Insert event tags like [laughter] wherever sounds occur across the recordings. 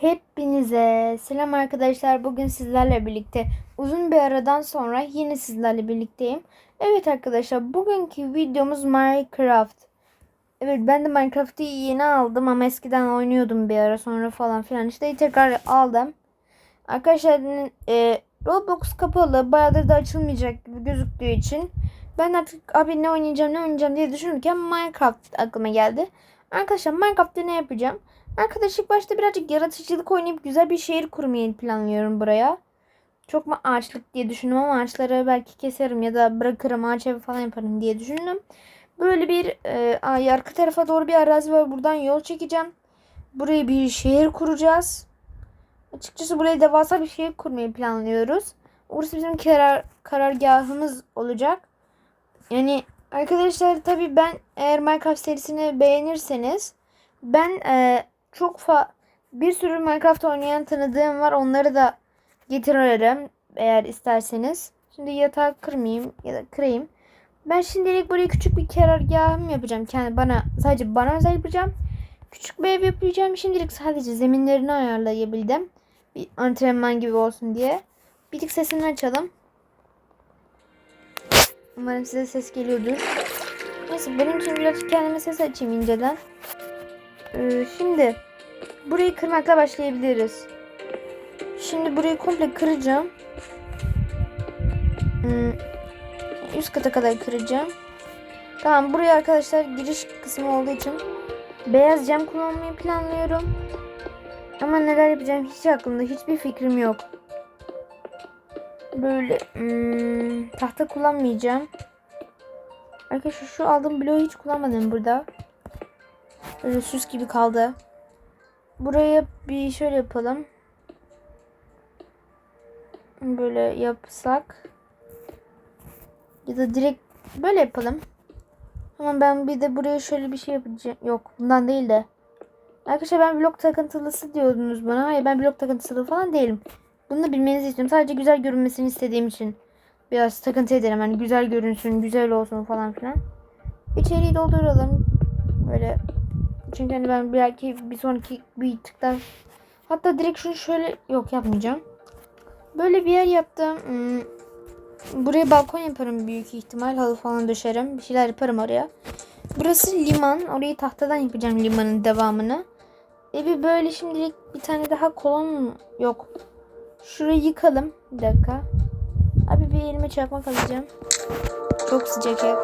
Hepinize selam arkadaşlar. Bugün sizlerle birlikte uzun bir aradan sonra yine sizlerle birlikteyim. Evet arkadaşlar bugünkü videomuz Minecraft. Evet ben de Minecraft'ı yeni aldım ama eskiden oynuyordum bir ara sonra falan filan. İşte tekrar aldım. Arkadaşlar e, Roblox kapalı. Bayağıdır da açılmayacak gibi gözüktüğü için. Ben artık abi ne oynayacağım ne oynayacağım diye düşünürken Minecraft aklıma geldi. Arkadaşlar Minecraft'ta ne yapacağım? Arkadaş ilk başta birazcık yaratıcılık oynayıp güzel bir şehir kurmayı planlıyorum buraya. Çok mu ağaçlık diye düşündüm ama ağaçları belki keserim ya da bırakırım ağaç evi falan yaparım diye düşündüm. Böyle bir e, arka tarafa doğru bir arazi var. Buradan yol çekeceğim. Buraya bir şehir kuracağız. Açıkçası buraya devasa bir şehir kurmayı planlıyoruz. Orası bizim karar, karargahımız olacak. Yani arkadaşlar tabii ben eğer Minecraft serisini beğenirseniz ben e, çok fa bir sürü Minecraft oynayan tanıdığım var. Onları da getiririm eğer isterseniz. Şimdi yatağı kırmayayım ya da kırayım. Ben şimdilik buraya küçük bir karargahım yapacağım. Kendi bana sadece bana özel yapacağım. Küçük bir ev yapacağım. Şimdilik sadece zeminlerini ayarlayabildim. Bir antrenman gibi olsun diye. Bir tık sesini açalım. Umarım size ses geliyordur. Neyse benim için biraz kendime ses açayım inceden. Ee, şimdi burayı kırmakla başlayabiliriz. Şimdi burayı komple kıracağım. Hmm, üst kata kadar kıracağım. Tamam buraya arkadaşlar giriş kısmı olduğu için beyaz cam kullanmayı planlıyorum. Ama neler yapacağım hiç aklımda hiçbir fikrim yok. Böyle hmm, tahta kullanmayacağım. Arkadaşlar şu aldığım bloğu hiç kullanmadım burada. Böyle süs gibi kaldı. Buraya bir şöyle yapalım. Böyle yapsak. Ya da direkt böyle yapalım. Ama ben bir de buraya şöyle bir şey yapacağım. Yok bundan değil de. Arkadaşlar ben blok takıntılısı diyordunuz bana. Hayır ben blok takıntılı falan değilim. Bunu da bilmenizi istiyorum. Sadece güzel görünmesini istediğim için. Biraz takıntı ederim. Hani güzel görünsün, güzel olsun falan filan. İçeriği dolduralım. Böyle çünkü hani ben belki bir sonraki tıklar hatta direkt şunu şöyle yok yapmayacağım. Böyle bir yer yaptım. Hmm. Buraya balkon yaparım büyük ihtimal. Halı falan döşerim. Bir şeyler yaparım oraya. Burası liman. Orayı tahtadan yapacağım limanın devamını. E bir böyle şimdilik bir tane daha kolon yok. Şurayı yıkalım. Bir dakika. Abi bir elime çakmak alacağım. Çok sıcak ev.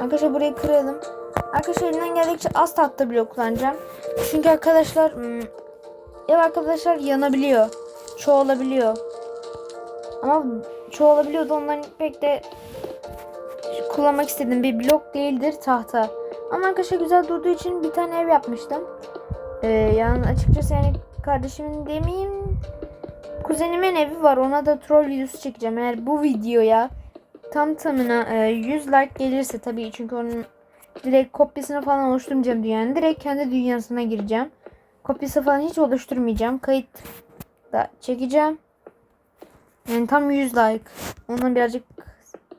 Arkadaşlar burayı kıralım. Arkadaşlar elimden geldikçe az tahta blok kullanacağım. Çünkü arkadaşlar hmm, ev arkadaşlar yanabiliyor. Çoğalabiliyor. Ama çoğalabiliyor da onların pek de kullanmak istediğim bir blok değildir tahta. Ama arkadaşlar güzel durduğu için bir tane ev yapmıştım. Ee, yani açıkçası yani kardeşimin demeyeyim kuzenimin evi var. Ona da troll videosu çekeceğim. Eğer bu videoya tam tamına e, 100 like gelirse tabii çünkü onun direkt kopyasını falan oluşturmayacağım dünyanın. Direkt kendi dünyasına gireceğim. Kopyası falan hiç oluşturmayacağım. Kayıt da çekeceğim. Yani tam 100 like. Ondan birazcık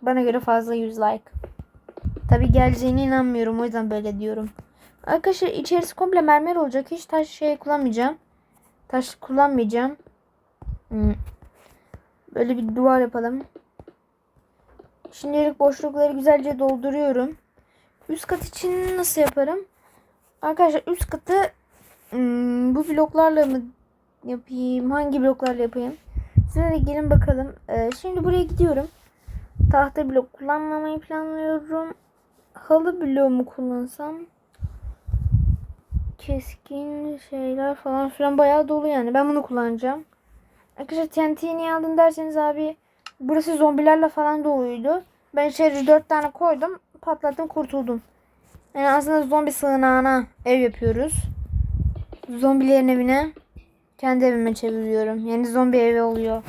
bana göre fazla 100 like. Tabi geleceğine inanmıyorum. O yüzden böyle diyorum. Arkadaşlar içerisi komple mermer olacak. Hiç taş şey kullanmayacağım. Taş kullanmayacağım. Hmm. Böyle bir duvar yapalım. Şimdilik boşlukları güzelce dolduruyorum. Üst kat için nasıl yaparım? Arkadaşlar üst katı hmm, bu bloklarla mı yapayım? Hangi bloklarla yapayım? Size de gelin bakalım. Ee, şimdi buraya gidiyorum. Tahta blok kullanmamayı planlıyorum. Halı bloğu mu kullansam? Keskin şeyler falan filan bayağı dolu yani. Ben bunu kullanacağım. Arkadaşlar TNT'yi niye aldın derseniz abi burası zombilerle falan doluydu. Ben içeri 4 tane koydum. Patlattım kurtuldum. Yani aslında zombi sığınağına ev yapıyoruz. Zombilerin evine kendi evime çeviriyorum. Yani zombi evi oluyor.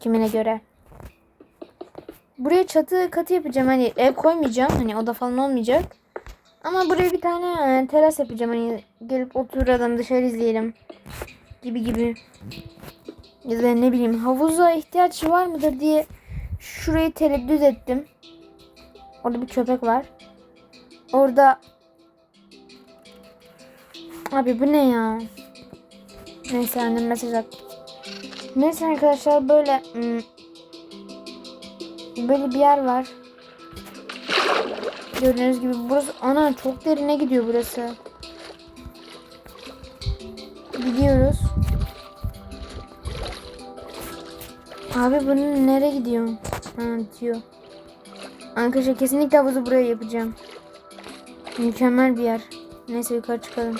Kimine göre. Buraya çatı katı yapacağım. Hani ev koymayacağım. Hani oda falan olmayacak. Ama buraya bir tane e, teras yapacağım. Hani gelip oturalım dışarı izleyelim. Gibi gibi. Ya da ne bileyim havuza ihtiyaç var mıdır diye şurayı tereddüt ettim. Orada bir köpek var. Orada Abi bu ne ya? Neyse annem mesaj attı. Neyse arkadaşlar böyle hmm, böyle bir yer var. Gördüğünüz gibi burası ana çok derine gidiyor burası. Gidiyoruz. Abi bunun nereye gidiyor? Ha diyor. Arkadaşlar kesinlikle havuzu buraya yapacağım. Mükemmel bir yer. Neyse yukarı çıkalım.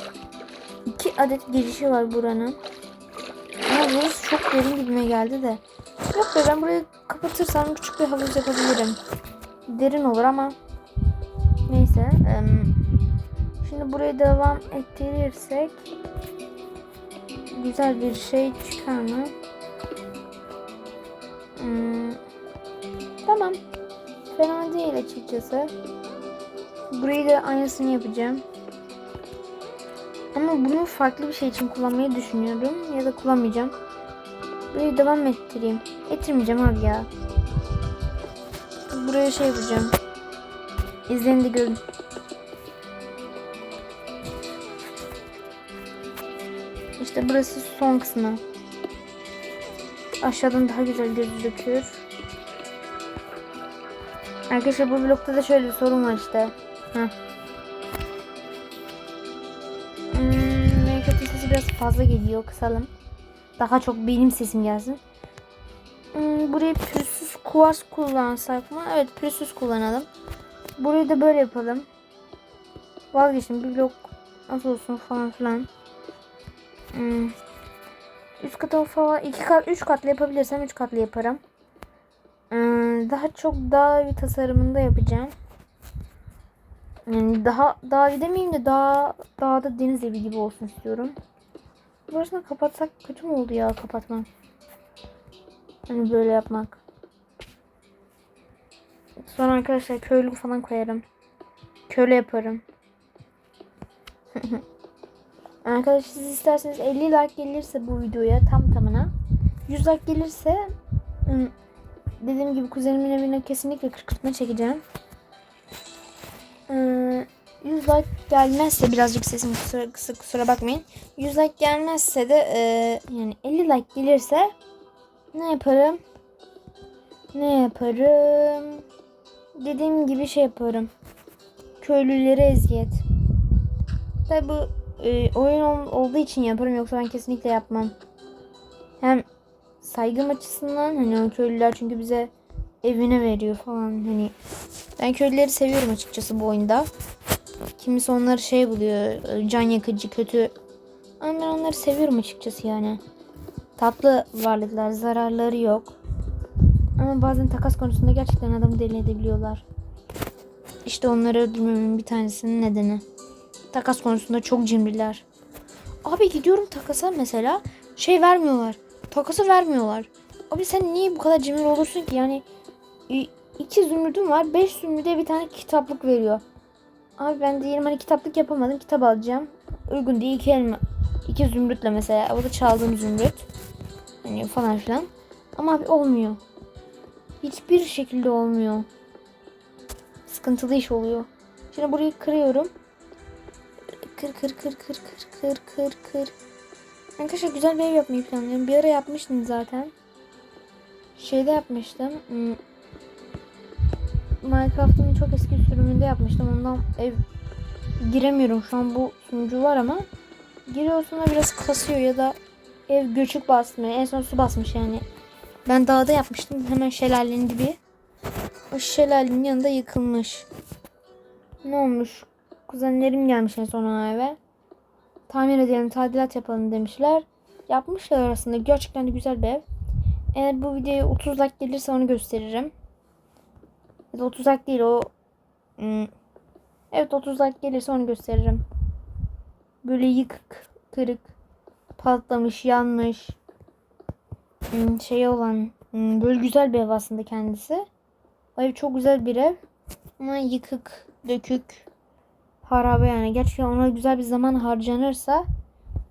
İki adet girişi var buranın. Ama burası çok derin gibime geldi de. Yok be ben burayı kapatırsam küçük bir havuz yapabilirim. Derin olur ama. Neyse. Şimdi burayı devam ettirirsek güzel bir şey çıkar mı? Fena değil açıkçası. Burayı da aynısını yapacağım. Ama bunu farklı bir şey için kullanmayı düşünüyorum. Ya da kullanmayacağım. Burayı devam ettireyim. Ettirmeyeceğim abi ya. Buraya şey yapacağım. İzleyin de. İşte burası son kısmı. Aşağıdan daha güzel gözüküyor. Arkadaşlar bu blokta da şöyle bir sorun var işte. Heh. Hmm, Melekat'ın sesi biraz fazla geliyor. Kısalım. Daha çok benim sesim gelsin. Hmm, burayı pürüzsüz kuvars kullansak mı? Evet pürüzsüz kullanalım. Burayı da böyle yapalım. Vazgeçtim. Bir blok nasıl olsun falan filan. Hmm. Üst kata falan iki kat, üç katlı yapabilirsem üç katlı yaparım. Hmm, daha çok dağ evi tasarımında yapacağım. Yani daha dağ evi demeyeyim de dağ, dağda deniz evi gibi olsun istiyorum. Burasını kapatsak kötü mü oldu ya kapatmam? Hani böyle yapmak. Sonra arkadaşlar köylü falan koyarım. Köle yaparım. [laughs] Arkadaşlar siz isterseniz 50 like gelirse bu videoya tam tamına 100 like gelirse ım, dediğim gibi kuzenimin evine kesinlikle kırkırtma çekeceğim. Ee, 100 like gelmezse birazcık sesim kusura, kısa kusura bakmayın. 100 like gelmezse de e, yani 50 like gelirse ne yaparım? Ne yaparım? Dediğim gibi şey yaparım. Köylülere eziyet. Tabi bu e, oyun ol- olduğu için yaparım yoksa ben kesinlikle yapmam. Hem saygım açısından hani o köylüler çünkü bize evine veriyor falan hani ben köylüleri seviyorum açıkçası bu oyunda. Kimisi onları şey buluyor can yakıcı kötü ama ben onları seviyorum açıkçası yani. Tatlı varlıklar zararları yok. Ama bazen takas konusunda gerçekten adamı deli edebiliyorlar. İşte onları öldürmemin bir tanesinin nedeni. Takas konusunda çok cimriler. Abi gidiyorum takasa mesela şey vermiyorlar. Takası vermiyorlar. Abi sen niye bu kadar cimri olursun ki? Yani iki zümrüdüm var. Beş zümrüde bir tane kitaplık veriyor. Abi ben diyelim hani kitaplık yapamadım. Kitap alacağım. Uygun değil iki elma. iki zümrütle mesela. O da çaldığım zümrüt. Hani falan filan. Ama abi olmuyor. Hiçbir şekilde olmuyor. Sıkıntılı iş oluyor. Şimdi burayı kırıyorum. Kır kır kır kır kır kır kır kır. Arkadaşlar güzel bir ev yapmayı planlıyorum. Bir ara yapmıştım zaten. Şeyde yapmıştım. hmm, Minecraft'ın çok eski sürümünde yapmıştım. Ondan ev giremiyorum. Şu an bu sunucu var ama giriyorsun da biraz kasıyor ya da ev göçük basmıyor. En son su basmış yani. Ben dağda yapmıştım. Hemen şelalenin dibi. O şelalenin yanında yıkılmış. Ne olmuş? Kuzenlerim gelmiş en son eve. Tamir edelim, tadilat yapalım demişler. Yapmışlar aslında. Gerçekten de güzel bir ev. Eğer bu videoya 30 like gelirse onu gösteririm. Ya da 30 like değil o. Hmm. Evet 30 like gelirse onu gösteririm. Böyle yıkık, kırık, patlamış, yanmış. Hmm, şey olan hmm, böyle güzel bir ev aslında kendisi. O ev çok güzel bir ev. Ama yıkık, dökük, harabe yani. Gerçekten ona güzel bir zaman harcanırsa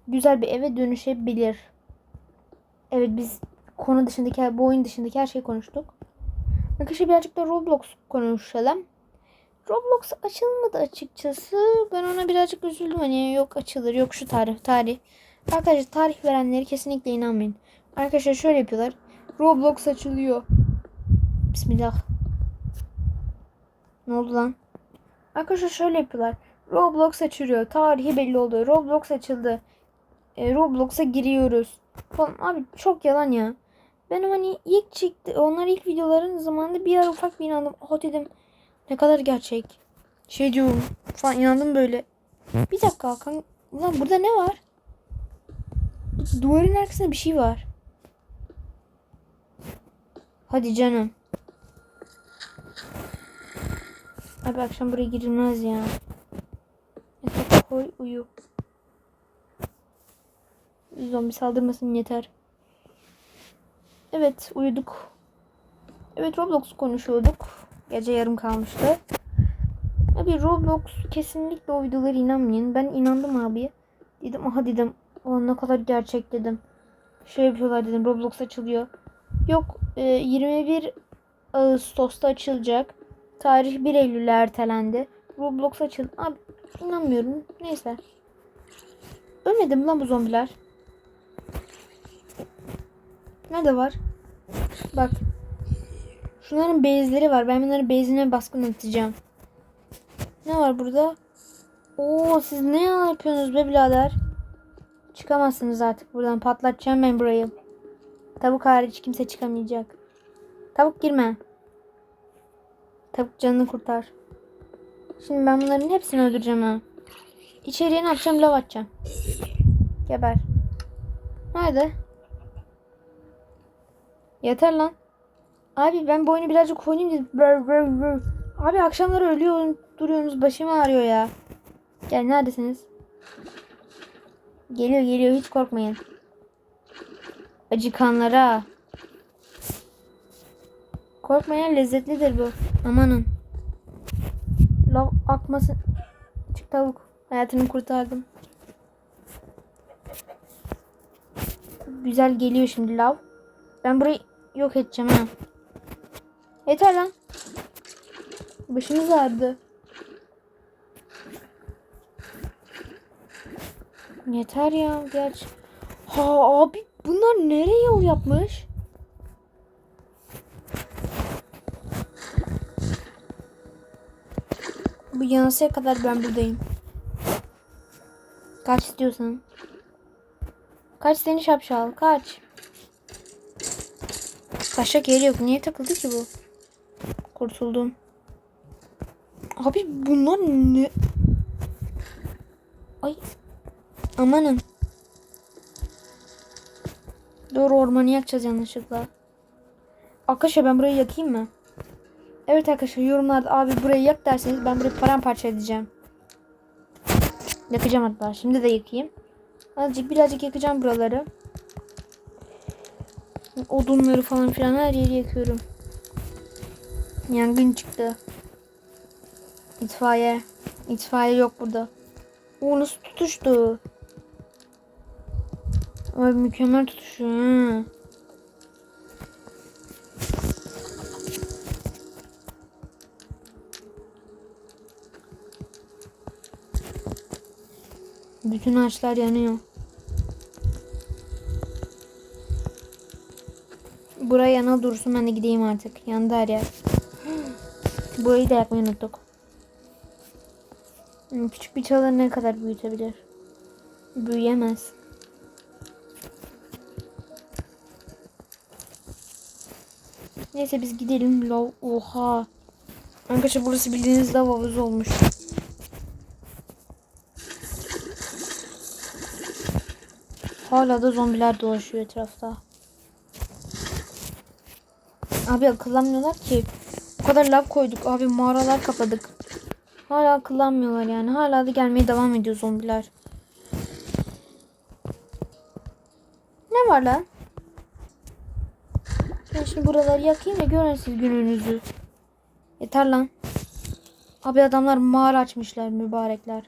güzel bir eve dönüşebilir. Evet biz konu dışındaki, bu oyun dışındaki her şeyi konuştuk. Arkadaşlar birazcık da Roblox konuşalım. Roblox açılmadı açıkçası. Ben ona birazcık üzüldüm. Hani yok açılır yok şu tarih tarih. Arkadaşlar tarih verenleri kesinlikle inanmayın. Arkadaşlar şöyle yapıyorlar. Roblox açılıyor. Bismillah. Ne oldu lan? Arkadaşlar şöyle yapıyorlar. Roblox açılıyor. Tarihi belli oldu. Roblox açıldı. E, Roblox'a giriyoruz. Falan. Abi çok yalan ya. Ben hani ilk çıktı. Onlar ilk videoların zamanında bir ara ufak bir inandım. Oh dedim. Ne kadar gerçek. Şey diyorum. Falan inandım böyle. Bir dakika Hakan. Ulan burada ne var? Duvarın arkasında bir şey var. Hadi canım. Abi akşam buraya girilmez ya. Koy uyu. Zombi saldırmasın yeter. Evet uyuduk. Evet Roblox konuşuyorduk. Gece yarım kalmıştı. Abi Roblox kesinlikle o videolara inanmayın. Ben inandım abi. Dedim aha dedim. O ne kadar gerçek dedim. Şey yapıyorlar dedim. Roblox açılıyor. Yok e, 21 Ağustos'ta açılacak. Tarih 1 Eylül'e ertelendi. Roblox açıldı. Abi inanmıyorum. Neyse. Ölmedi mi lan bu zombiler? Nerede var? Bak. Şunların bezleri var. Ben bunların bezine baskın atacağım. Ne var burada? Oo siz ne yapıyorsunuz be birader? Çıkamazsınız artık buradan. Patlatacağım ben burayı. Tavuk hariç kimse çıkamayacak. Tavuk girme. Tavuk canını kurtar. Şimdi ben bunların hepsini öldüreceğim ha. İçeriye ne yapacağım? Lav atacağım. Geber. Nerede? Yeter lan. Abi ben bu oyunu birazcık oynayayım dedim. Abi akşamları ölüyor duruyorsunuz başım ağrıyor ya. Gel neredesiniz? Geliyor geliyor hiç korkmayın. Acıkanlara. Korkmayan lezzetlidir bu. Amanın. Lav akmasın. Çık tavuk. Hayatını kurtardım. Güzel geliyor şimdi lav. Ben burayı yok edeceğim ha. Yeter lan. Başımız ağrıdı. Yeter ya gerçi. Ha abi bunlar nereye yol yapmış? Bu yanısıya kadar ben buradayım. Kaç istiyorsan. Kaç seni şapşal kaç. Taşak yeri yok. Niye takıldı ki bu? Kurtuldum. Abi bunlar ne? Ay. Amanın. Doğru ormanı yakacağız yanlışlıkla. Arkadaşlar ben burayı yakayım mı? Evet arkadaşlar yorumlarda abi burayı yak derseniz ben burayı paramparça edeceğim. Yakacağım hatta. Şimdi de yakayım. Azıcık birazcık yakacağım buraları. Odunları falan filan her yeri yakıyorum. Yangın çıktı. İtfaiye. İtfaiye yok burada. O nasıl tutuştu? Ay mükemmel tutuşuyor. Hı. Bütün ağaçlar yanıyor. Buraya yana dursun ben de gideyim artık. Yandı her yer. [gasps] Burayı da yakmayı unuttuk. Hmm, Küçük bir çalı ne kadar büyütebilir? Büyüyemez. Neyse biz gidelim. Lav. Oha. Arkadaşlar burası bildiğiniz lav havuzu olmuş. Hala da zombiler dolaşıyor etrafta. Abi akıllanmıyorlar ki. Bu kadar lav koyduk. Abi mağaralar kapadık. Hala akıllanmıyorlar yani. Hala da gelmeye devam ediyor zombiler. Ne var lan? Ben şimdi buraları yakayım da görün siz gününüzü. Yeter lan. Abi adamlar mağara açmışlar mübarekler.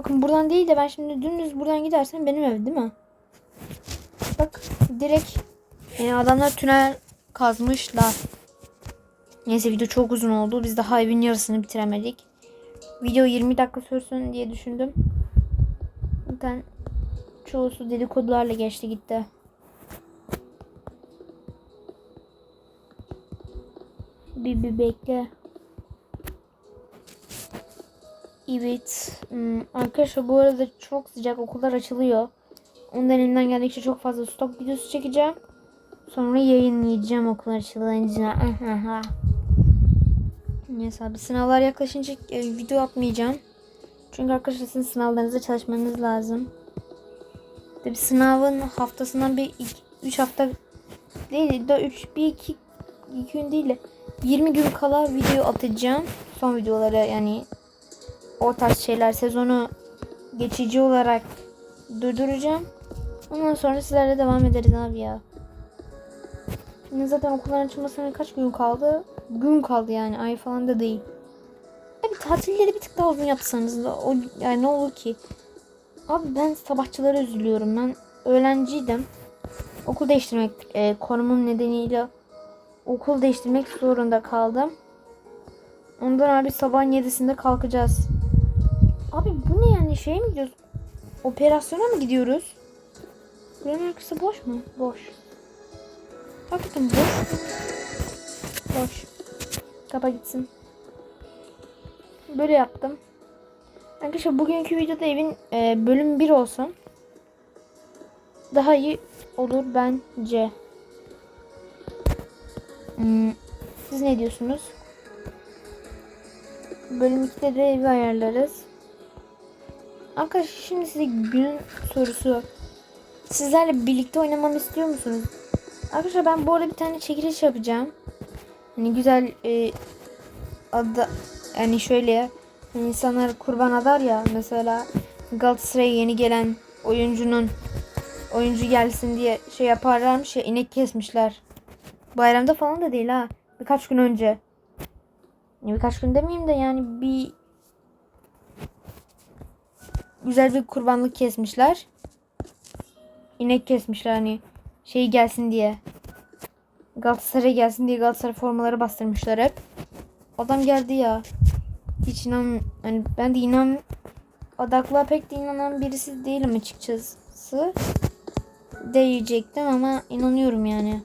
Bakın buradan değil de ben şimdi dümdüz buradan gidersem benim ev değil mi? Bak direkt yani adamlar tünel kazmışlar. Neyse video çok uzun oldu. Biz daha evin yarısını bitiremedik. Video 20 dakika sürsün diye düşündüm. Zaten çoğusu dedikodularla geçti gitti. Bir, bir bekle. Evet. Hmm, arkadaşlar bu arada çok sıcak okullar açılıyor. Ondan elimden geldikçe çok fazla stok videosu çekeceğim. Sonra yayınlayacağım okul açılınca. [laughs] Neyse abi sınavlar yaklaşınca e, video atmayacağım. Çünkü arkadaşlar sizin sınavlarınıza çalışmanız lazım. Tabi sınavın haftasından bir 3 hafta değil de 3 bir 2 2 gün değil de 20 gün kala video atacağım. Son videoları yani o tarz şeyler sezonu geçici olarak durduracağım. Ondan sonra sizlerle devam ederiz abi ya. Şimdi zaten okulların açılmasına kaç gün kaldı? Gün kaldı yani ay falan da değil. Abi tatilleri bir tık daha uzun yapsanız da o yani ne olur ki? Abi ben sabahçılara üzülüyorum. Ben öğrenciydim. Okul değiştirmek e, konumum nedeniyle okul değiştirmek zorunda kaldım. Ondan abi sabahın yedisinde kalkacağız. Abi bu ne yani şey mi gidiyoruz? Operasyona mı gidiyoruz? Buranın arkası boş mu? Boş. Hakikaten boş. Boş. Kapa gitsin. Böyle yaptım. Arkadaşlar bugünkü videoda evin e, bölüm 1 olsun. Daha iyi olur bence. Hmm, siz ne diyorsunuz? Bölüm 2'de de evi ayarlarız. Arkadaşlar şimdi size günün sorusu. Sizlerle birlikte oynamamı istiyor musunuz? Arkadaşlar ben bu arada bir tane çekiliş yapacağım. Hani güzel e, adı yani şöyle hani insanlar kurban adar ya mesela Galatasaray'a yeni gelen oyuncunun oyuncu gelsin diye şey yaparlarmış ya inek kesmişler. Bayramda falan da değil ha. Birkaç gün önce. Birkaç gün demeyeyim de yani bir güzel bir kurbanlık kesmişler. İnek kesmişler hani şey gelsin diye. Galatasaray gelsin diye Galatasaray formaları bastırmışlar hep. Adam geldi ya. Hiç inan hani ben de inan adaklığa pek de inanan birisi değilim açıkçası. Diyecektim ama inanıyorum yani.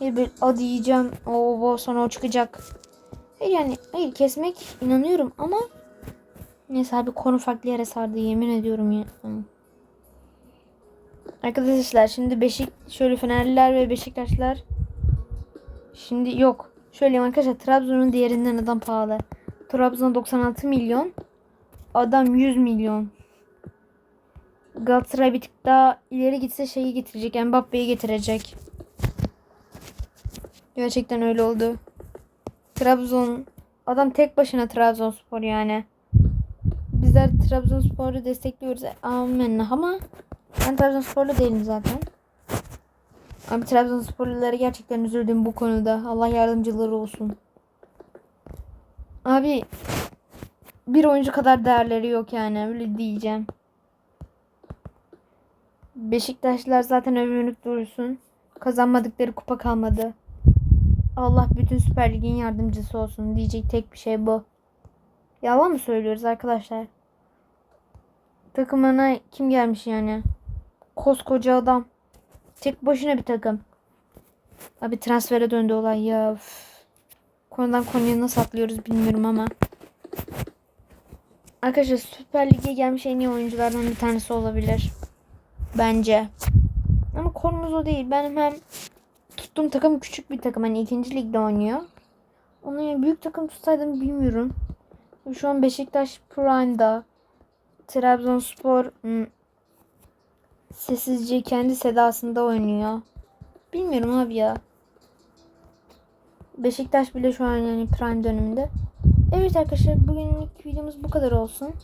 Bir bir adı yiyeceğim. O sonra o çıkacak. Hayır yani hayır kesmek inanıyorum ama neyse abi konu farklı yere sardı yemin ediyorum ya. Arkadaşlar şimdi Beşik şöyle Fenerliler ve Beşiktaşlar şimdi yok. Şöyle arkadaşlar Trabzon'un diğerinden adam pahalı. Trabzon 96 milyon. Adam 100 milyon. Galatasaray bir tık daha ileri gitse şeyi getirecek. Mbappe'yi getirecek. Gerçekten öyle oldu. Trabzon adam tek başına Trabzonspor yani. Bizler Trabzonspor'u destekliyoruz. Amin ama ben Trabzonsporlu değilim zaten. Abi Trabzonsporlulara gerçekten üzüldüm bu konuda. Allah yardımcıları olsun. Abi bir oyuncu kadar değerleri yok yani öyle diyeceğim. Beşiktaşlılar zaten övünüp durursun. Kazanmadıkları kupa kalmadı. Allah bütün Süper Lig'in yardımcısı olsun diyecek tek bir şey bu. Yalan mı söylüyoruz arkadaşlar? Takımına kim gelmiş yani? Koskoca adam. Tek başına bir takım. Abi transfere döndü olay ya. Üf. Konudan konuya nasıl atlıyoruz bilmiyorum ama. Arkadaşlar Süper Lig'e gelmiş en iyi oyunculardan bir tanesi olabilir. Bence. Ama konumuz o değil. Benim hem tuttuğum takım küçük bir takım. Hani ikinci ligde oynuyor. Onu yani büyük takım tutsaydım bilmiyorum. Şu an Beşiktaş Prime'da. Trabzonspor hmm, sessizce kendi sedasında oynuyor. Bilmiyorum abi ya. Beşiktaş bile şu an yani prime döneminde. Evet arkadaşlar bugünlük videomuz bu kadar olsun.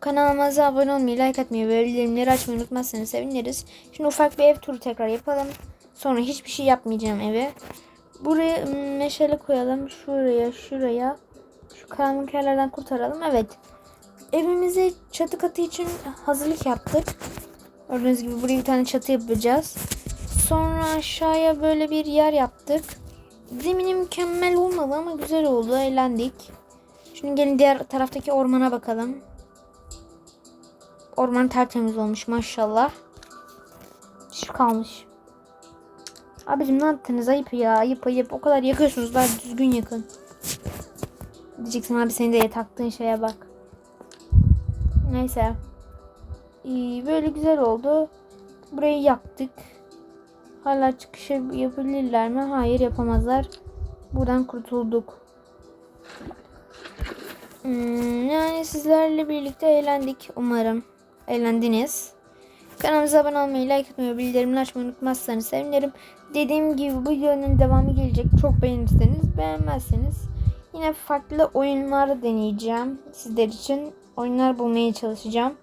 Kanalımıza abone olmayı, like atmayı ve bildirimleri açmayı unutmazsanız seviniriz. Şimdi ufak bir ev turu tekrar yapalım. Sonra hiçbir şey yapmayacağım eve. Buraya meşale koyalım. Şuraya, şuraya. Şu karanlık yerlerden kurtaralım. Evet. Evimize çatı katı için hazırlık yaptık. Gördüğünüz gibi buraya bir tane çatı yapacağız. Sonra aşağıya böyle bir yer yaptık. zemini mükemmel olmadı ama güzel oldu. Eğlendik. Şimdi gelin diğer taraftaki ormana bakalım. Orman tertemiz olmuş maşallah. Şu kalmış. Abicim ne yaptınız? Ayıp ya. Ayıp ayıp. O kadar yakıyorsunuz. Daha düzgün yakın. Diyeceksin abi senin de taktığın şeye bak. Neyse. İyi, böyle güzel oldu. Burayı yaktık. Hala çıkış yapabilirler mi? Hayır yapamazlar. Buradan kurtulduk. Hmm, yani sizlerle birlikte eğlendik umarım. Eğlendiniz. Kanalımıza abone olmayı, like atmayı, bildirimleri açmayı unutmazsanız sevinirim. Dediğim gibi bu videonun devamı gelecek. Çok beğenirseniz, beğenmezseniz yine farklı oyunlar deneyeceğim. Sizler için oyunlar bulmaya çalışacağım.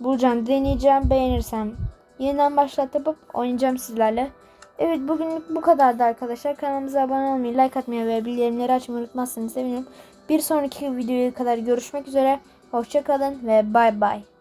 Bulacağım, deneyeceğim. Beğenirsem yeniden başlat oynayacağım sizlerle. Evet bugünlük bu kadardı arkadaşlar. Kanalımıza abone olmayı, like atmayı ve bildirimleri açmayı unutmazsanız sevinirim. Bir sonraki videoya kadar görüşmek üzere. Hoşçakalın ve bay bay.